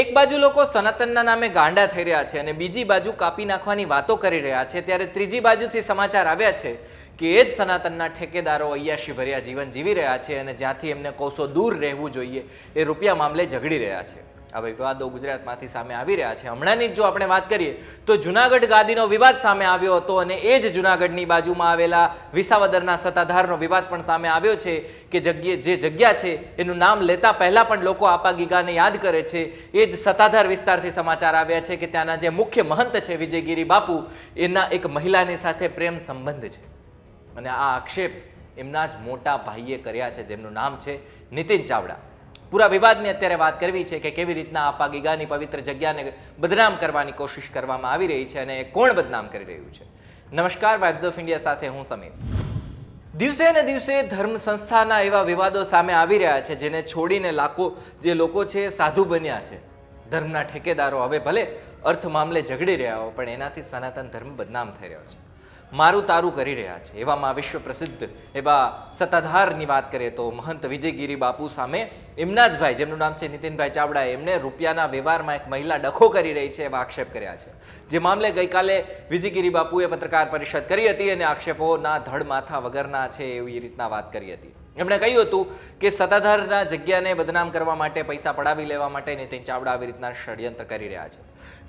એક બાજુ લોકો સનાતનના નામે ગાંડા થઈ રહ્યા છે અને બીજી બાજુ કાપી નાખવાની વાતો કરી રહ્યા છે. ત્યારે ત્રીજી બાજુથી સમાચાર આવ્યા છે કે એ જ સનાતનના ઠેકેદારો અયાશી ભર્યા જીવન જીવી રહ્યા છે અને જ્યાંથી એમને કોસો દૂર રહેવું જોઈએ એ રૂપિયા મામલે ઝઘડી રહ્યા છે. આ વિવાદો ગુજરાતમાંથી સામે આવી રહ્યા છે. હમણાંની જ જો આપણે વાત કરીએ, તો જુનાગઢ ગાદીનો વિવાદ સામે આવ્યો હતો અને એ જ જુનાગઢની બાજુમાં આવેલા વિસાવદરના સત્તાધારનો વિવાદ પણ સામે આવ્યો છે કે જગ્યા જે જગ્યા છે, એનું નામ લેતા પહેલાં પણ લોકો આપા ગીગાને યાદ કરે છે. એ જ સત્તાધાર વિસ્તારથી સમાચાર આવ્યા છે કે ત્યાંના જે મુખ્ય મહંત છે વિજયગીરી બાપુ, એના એક મહિલાની સાથે પ્રેમ સંબંધ છે. અને આ આક્ષેપ એમના જ મોટા ભાઈએ કર્યા છે, જેમનું નામ છે નીતિન ચાવડા. પૂરા વિવાદની અત્યારે વાત કરવી છે કે કેવી રીતના આપા ગીગાની પવિત્ર જગ્યાને બદનામ કરવાની કોશિશ કરવામાં આવી રહી છે અને કોણ બદનામ કરી રહ્યું છે. નમસ્કાર વાઇબ્સ ઓફ ઇન્ડિયા સાથે હું સમીર. દિવસે ને દિવસે ધર્મ સંસ્થાના એવા વિવાદો સામે આવી રહ્યા છે જેને છોડીને લાખો જે લોકો છે સાધુ બન્યા છે. ધર્મના ઠેકેદારો હવે ભલે અર્થ મામલે ઝઘડી રહ્યા હો પણ એનાથી સનાતન ધર્મ બદનામ થઈ રહ્યો છે. મારું તારું કરી રહ્યા છે. એવામાં વિશ્વ પ્રસિદ્ધ એવા સત્તાધારની વાત કરીએ તો મહંત વિજયગીરી બાપુ સામે એમના જ ભાઈ જેમનું નામ છે નીતિનભાઈ ચાવડા, એમને રૂપિયાના વ્યવહારમાં એક મહિલા ડખો કરી રહી છે એવા આક્ષેપ કર્યા છે. જે મામલે ગઈકાલે વિજયગીરી બાપુએ પત્રકાર પરિષદ કરી હતી અને આક્ષેપોના ધડ માથા વગરના છે એવી રીતના વાત કરી હતી. એમણે કહ્યું હતું કે સત્તાધારના જગ્યાને બદનામ કરવા માટે, પૈસા પડાવી લેવા માટે નીતિન ચાવડા આવી રીતના ષડયંત્ર કરી રહ્યા છે.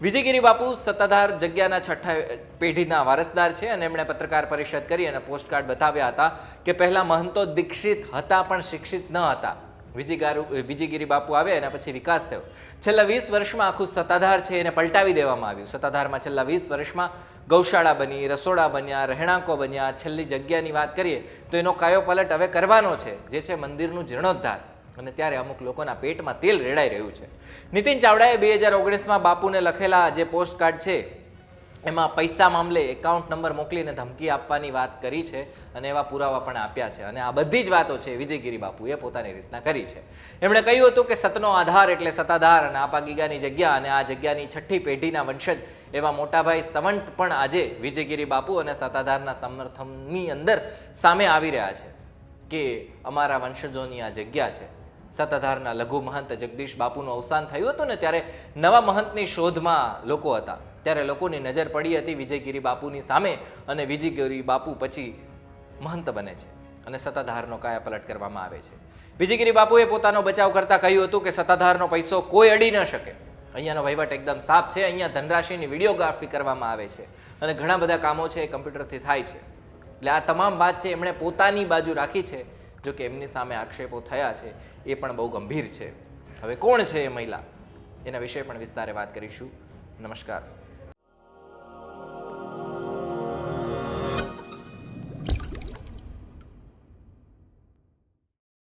વિજયગીરી બાપુ સત્તાધાર જગ્યાના છઠ્ઠા પેઢીના વારસદાર છે અને એમણે પત્રકાર પરિષદ કરી અને પોસ્ટકાર્ડ બતાવ્યા હતા કે પહેલા મહંતો દીક્ષિત હતા પણ શિક્ષિત ન હતા. વિજયગારુ વિજયગીરી બાપુ આવે અને પછી વિકાસ થયો. છેલ્લા વીસ વર્ષમાં આખું સત્તાધાર છે એને પલટાવી દેવામાં આવ્યું. સત્તાધારમાં છેલ્લા વીસ વર્ષમાં ગૌશાળા બની, રસોડા બન્યા, રહેણાંકો બન્યા, છેલ્લી જગ્યાની વાત કરીએ તો એનો કાયો પલટ હવે કરવાનો છે, જે છે મંદિરનું જીર્ણોદ્ધાર. અને ત્યારે અમુક લોકોના પેટમાં તેલ રેડાઈ રહ્યું છે. નીતિન ચાવડાએ બે હજાર ઓગણીસમાં બાપુને લખેલા જે પોસ્ટ કાર્ડ છે એમાં પૈસા મામલે એકાઉન્ટ નંબર મોકલીને ધમકી આપવાની વાત કરી છે અને એવા પુરાવા પણ આપ્યા છે. અને આ બધી જ વાતો છે વિજયગીરી બાપુએ પોતાની રીતના કરી છે. એમણે કહ્યું હતું કે સતનો આધાર એટલે સત્તાધાર અને આપા ગીગાની જગ્યા અને આ જગ્યાની છઠ્ઠી પેઢીના વંશજ એવા મોટાભાઈ સંવંત પણ આજે વિજયગીરી બાપુ અને સત્તાધારના સમર્થનની અંદર સામે આવી રહ્યા છે કે અમારા વંશજોની આ જગ્યા છે. સત્તાધારના લઘુ મહંત જગદીશ બાપુનું અવસાન થયું હતું ને ત્યારે નવા મહંતની શોધમાં લોકો હતા. ત્યારે લોકોની નજર પડી હતી વિજયગીરી બાપુની સામે અને વિજયગીરી બાપુ પછી મહંત બને છે અને સત્તાધારનો કાયાપલટ કરવામાં આવે છે. વિજયગીરી બાપુએ પોતાનો બચાવ કરતા કહ્યું હતું કે સત્તાધારનો પૈસો કોઈ અડી ન શકે. અહીંયાનો વહીવટ એકદમ સાફ છે. અહીંયા ધનરાશિની વિડીયોગ્રાફી કરવામાં આવે છે અને ઘણા બધા કામો છે એ કમ્પ્યુટરથી થાય છે. એટલે આ તમામ વાત છે એમણે પોતાની બાજુ રાખી છે. જો કે એમની સામે આક્ષેપો થયા છે, એ પણ બહુ ગંભીર છે. હવે કોણ છે એ મહિલા? એના વિશે પણ વિસ્તારે વાત કરીશું. નમસ્કાર.